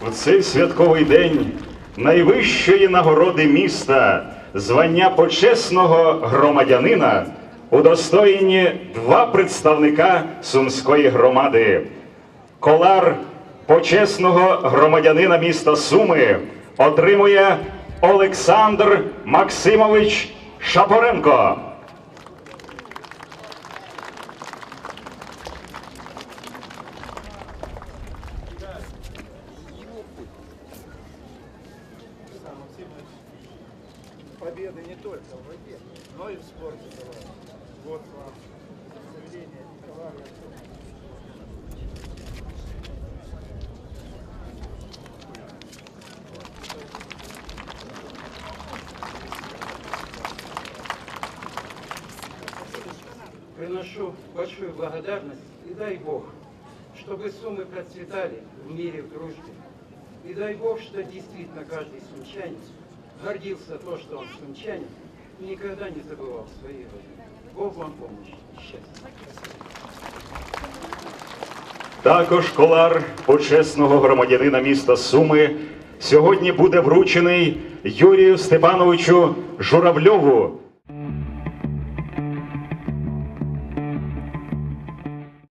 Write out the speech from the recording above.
В цей святковий день найвищої нагороди міста, звання почесного громадянина, удостоєні два представника сумської громади. Колар почесного громадянина міста Суми отримує Олександр Максимович Шапоренко. Победы не только в воде, но и в спорте. Вот вам заявление Николая Приношу большую благодарность и дай Бог, чтобы суммы процветали в мире, в дружбе. И дай Бог, что действительно каждый сумчанин гордился то, что он сумчанин, и никогда не забывал своей родины. Бог вам помощь Щастя. Також колар почесного громадянина міста Суми сьогодні буде вручений Юрію Степановичу Журавльову,